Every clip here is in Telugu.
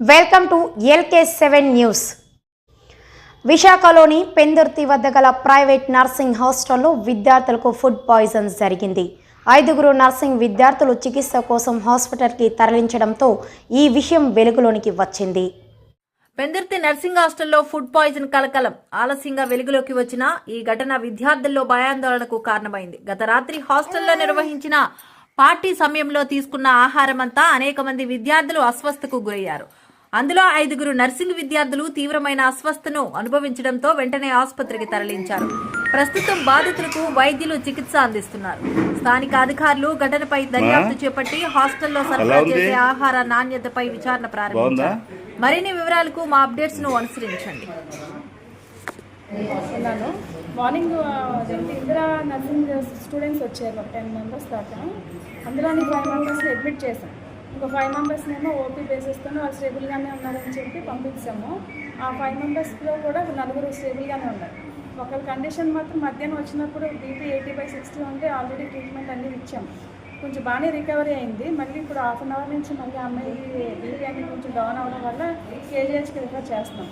Welcome to LK seven news విశాఖలోని పెందుర్తి వద్ద గల ప్రైవేట్ నర్సింగ్ హాస్టల్లో విద్యార్థులకు ఫుడ్ పాయిజన్ జరిగింది. ఐదుగురు నర్సింగ్ విద్యార్థులు చికిత్స కోసం హాస్పిటల్కి తరలించడంతో ఈ విషయం వెలుగులోనికి వచ్చింది. పెందుర్తి నర్సింగ్ హాస్టల్లో ఫుడ్ పాయిజన్ కలకలం. ఆలస్యంగా వెలుగులోకి వచ్చిన ఈ ఘటన విద్యార్థుల్లో భయాందోళనకు కారణమైంది. గత రాత్రి హాస్టల్లో నిర్వహించిన పార్టీ సమయంలో తీసుకున్న ఆహారమంతా అనేక మంది విద్యార్థులు అస్వస్థకు గురయ్యారు. అందులో ఐదుగురు నర్సింగ్ విద్యార్థులు తీవ్రమైన అస్వస్థను అనుభవించడంతో వెంటనే ఆసుపత్రికి తరలించారు. ప్రస్తుతం బాధితులకు వైద్యులు చికిత్స అందిస్తున్నారు. స్థానిక అధికారులు ఘటనపై దర్యాప్తు చేపట్టి హాస్టల్లో సరఫరా చేసే ఆహార నాణ్యతపై విచారణ ప్రారంభించారు. మరిన్ని వివరాలకు మా అప్డేట్స్ను అనుసరించండి మార్నింగ్ అదేంటి ఇందిరా నర్సింగ్ స్టూడెంట్స్ వచ్చారు. ఒక టెన్ మెంబర్స్ దాకా. అందులోని ఫైవ్ మెంబర్స్ని అడ్మిట్ చేసాం ఒక ఫైవ్ మెంబర్స్ ఏమో ఓపీ బేసిస్తూనే వాళ్ళు స్టేబుల్గానే ఉన్నారని చెప్పి పంపించాము. ఆ ఫైవ్ మెంబర్స్లో కూడా నలుగురు స్టేబుల్గానే ఉన్నారు. ఒకరి కండిషన్ మాత్రం మధ్యాహ్నం వచ్చినప్పుడు బీపీ ఎయిటీ బై సిక్స్టీ ఉంటే ఆల్రెడీ ట్రీట్మెంట్ అన్నీ ఇచ్చాం. కొంచెం బాగానే రికవరీ అయింది. మళ్ళీ ఇప్పుడు హాఫ్ అన్ అవర్ నుంచి మళ్ళీ అమ్మాయి బీపీ అనేది కొంచెం డౌన్ అవ్వడం వల్ల కేజీహెచ్కి రిఫర్ చేస్తున్నాం.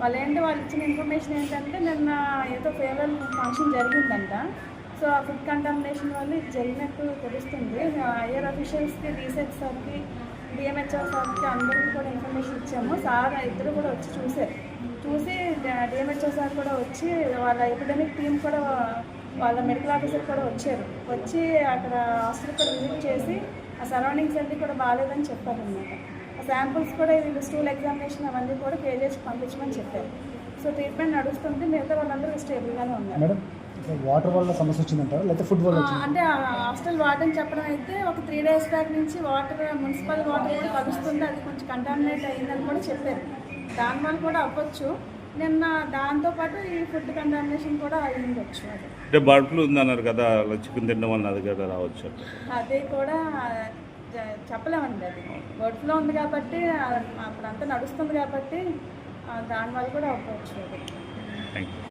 వాళ్ళు ఏంటి? వాళ్ళు ఇచ్చిన ఇన్ఫర్మేషన్ ఏంటంటే నిన్న ఏదో ఫేర్వెల్ ఫంక్షన్ జరిగిందంట. సో ఆ ఫుడ్ కంటామినేషన్ వల్ల ఇది జరిగినట్టు తెలుస్తుంది. ఐఆర్ అఫీషియల్స్కి రీసెర్చ్ సార్కి డిఎంహెచ్ఓ సార్కి అందరికీ కూడా ఇన్ఫర్మేషన్ ఇచ్చాము. సార్ ఇద్దరు కూడా వచ్చి చూసారు. చూసి డిఎంహెచ్ఓ సార్ కూడా వచ్చి వాళ్ళ ఎపిడమిక్ టీం కూడా వాళ్ళ మెడికల్ ఆఫీసర్ కూడా వచ్చారు. వచ్చి అక్కడ హాస్పిటల్ కూడా విజిట్ చేసి ఆ సరౌండింగ్స్ అన్నీ కూడా బాగాలేదని చెప్పారనమాట ఆ శాంపుల్స్ కూడా వీళ్ళు స్టూల్ ఎగ్జామినేషన్ అవన్నీ కూడా కేజీఎస్ పంపించమని చెప్పారు. సో ట్రీట్మెంట్ నడుస్తుంది. మిగతా వాళ్ళందరూ స్టేబుల్గానే ఉన్నారు. వాటర్ వల్ల సమస్య వచ్చిందంటారా? లేకపోతే ఫుడ్ వల్ల అంటే ఆ హాస్టల్ వార్డెన్ చెప్పడం అయితే ఒక త్రీ డేస్ బ్యాక్ నుంచి వాటర్ మున్సిపల్ వాటర్ కూడా కలుస్తుంది అది కొంచెం కంటామినేట్ అయ్యిందని కూడా చెప్పారు. దానివల్ల కూడా అవ్వచ్చు. నిన్న దాంతోపాటు ఈ ఫుడ్ కంటామినేషన్ కూడా అయి ఉండొచ్చు అది అంటే బర్డ్ ఫ్లూ ఉందన్నారు కదా చికెన్ తినడం వల్ల అది కూడా రావచ్చు అది కూడా చెప్పలేమండి అది. బర్డ్ ఫ్లో ఉంది కాబట్టి అప్పుడంతా నడుస్తుంది కాబట్టి ఆ, దానివల్ల కూడా అవ్వచ్చు థ్యాంక్ యూ